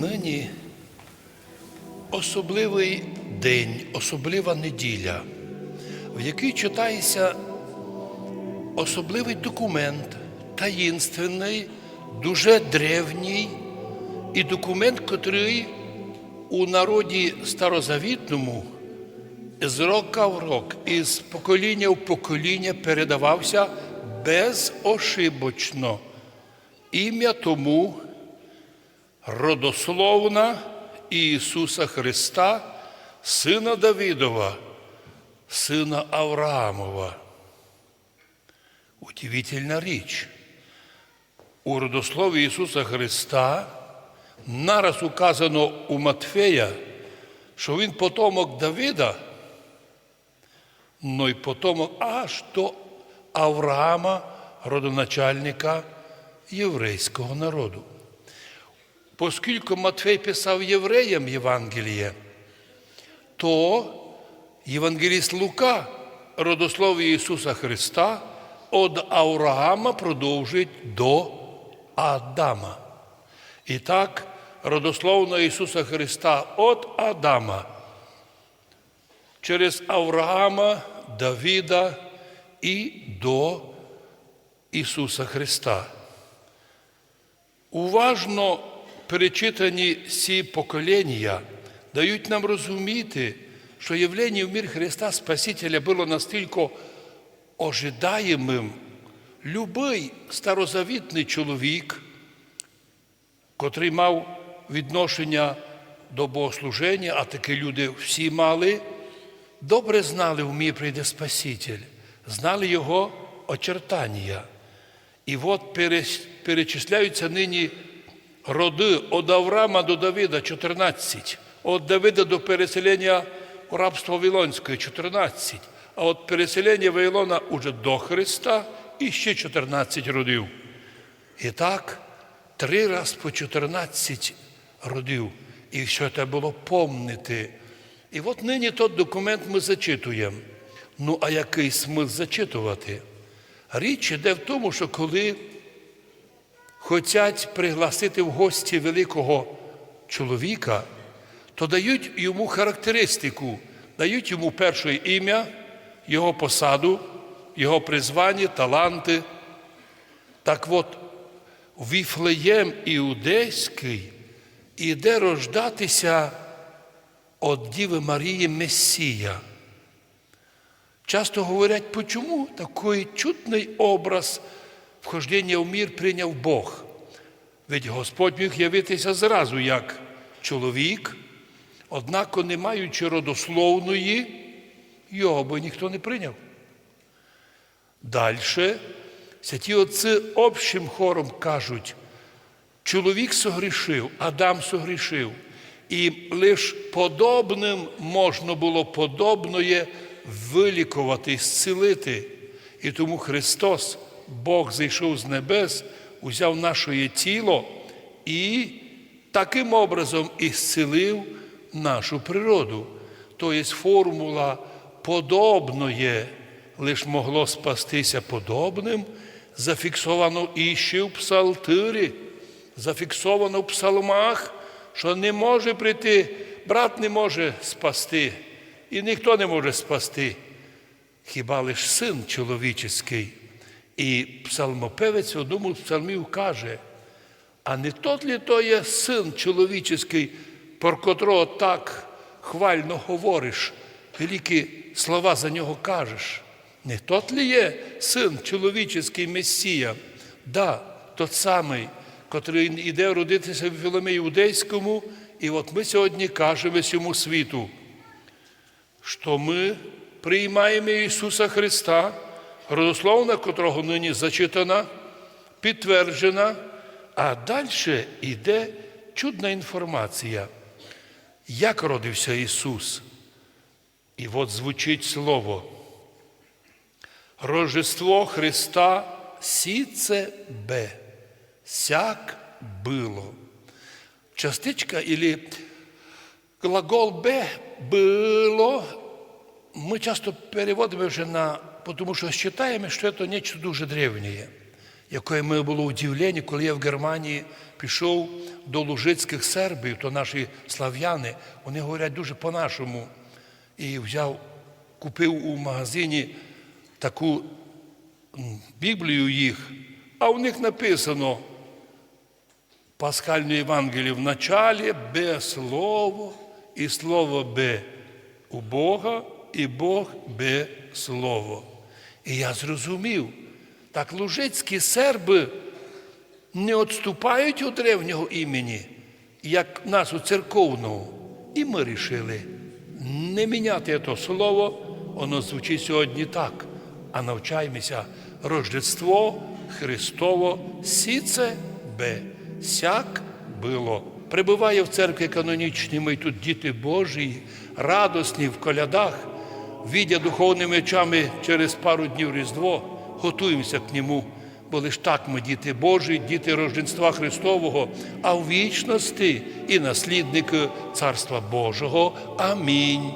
нині особливий день, особлива неділя, в якій читається особливий документ, таїнственний, дуже древній, і документ, котрий у народі старозавітному з рока в рок, із покоління в покоління передавався безошибочно. Ім'я тому родословна Ісуса Христа, сина Давидова, сина Авраамова. Удивительна річ. У родослові Ісуса Христа нараз указано у Матфея, що Він потомок Давида, но й потомок аж до Авраама, родоначальника єврейського народу. Оскільки Матфей писав євреям Євангеліє, то Євангеліст Лука, родослов'я Ісуса Христа, від Авраама продовжує до Адама. І так, родословно Ісуса Христа від Адама через Авраама, Давіда і до Ісуса Христа. Уважно перечитані ці покоління дають нам розуміти, що явлення в мір Христа Спасителя було настільки ожидаємим. Любий старозавітний чоловік, котрий мав відношення до богослуження, а такі люди всі мали, добре знали, в мір прийде Спаситель, знали його очертання. І от перечисляються нині роди від Авраама до Давида 14, від Давида до переселення у рабство Вавилонське 14, а від переселення Вавилона уже до Христа і ще 14 родів. І так, три раз по 14 родів. І все це було помнити. І от нині той документ ми зачитуємо. Ну, а який смисл зачитувати? Річ іде в тому, що коли хочуть пригласити в гості великого чоловіка, то дають йому характеристику, дають йому перше ім'я, його посаду, його призвання, таланти. Так от, Віфлеєм Іудейський іде рождатися від Діви Марії Месія. Часто говорять, чому такий чутний образ вхождення в мір прийняв Бог. Ведь Господь міг явитися зразу як чоловік, однак, не маючи родословної, його би ніхто не прийняв. Далі святі отці общим хором кажуть, чоловік согрішив, Адам согрішив, і лише подобним можна було подобноє вилікувати, зцілити. І тому Христос, Бог зійшов з небес, узяв наше тіло і таким образом ісцілив нашу природу. Тобто формула подобноє лише могло спастися подобним, зафіксовано іще в псалтирі, зафіксовано в псалмах, що не може прийти, брат не може спасти. І ніхто не може спасти, хіба лиш син чоловічий. І псалмопевець в одному з псалмів каже, а не тот ли то є син чоловічий, про котрого так хвально говориш, великі слова за нього кажеш. Не тот ли є син чоловічий Месія? Да, тот самий, котрий йде родитися в Філомі Іудейському, і от ми сьогодні кажемо всьому світу що ми приймаємо Ісуса Христа, родословна котрого нині зачитана, підтверджена, а далі йде чудна інформація, як родився Ісус. І от звучить слово. Рождество Христа сіце Б. Сяк було. Частичка или глагол Б було, ми часто переводимо вже на, тому що вважаємо, що це нечто дуже древнє. Яке ми було удивлення, коли я в Германії пішов до лужицьких сербів, то наші слав'яни, вони говорять дуже по-нашому. І взяв, купив у магазині таку Біблію їх, а у них написано Пасхальне Євангеліє в началі Б слово, і слово Б у Бога, і Бог Б слово. І я зрозумів, так лужицькі серби не відступають від древнього імені, як нас у церковному. І ми вирішили не міняти це слово, воно звучить сьогодні так, а навчаємося Рождество Христово сіце Б. Сяк було. Прибуває в церкві канонічній, ми тут діти Божі, радосні в колядах, віддя духовними очами через пару днів Різдво, готуємося к ньому. Бо лиш так ми діти Божі, діти Рожденства Христового, а в вічності і наслідники Царства Божого. Амінь.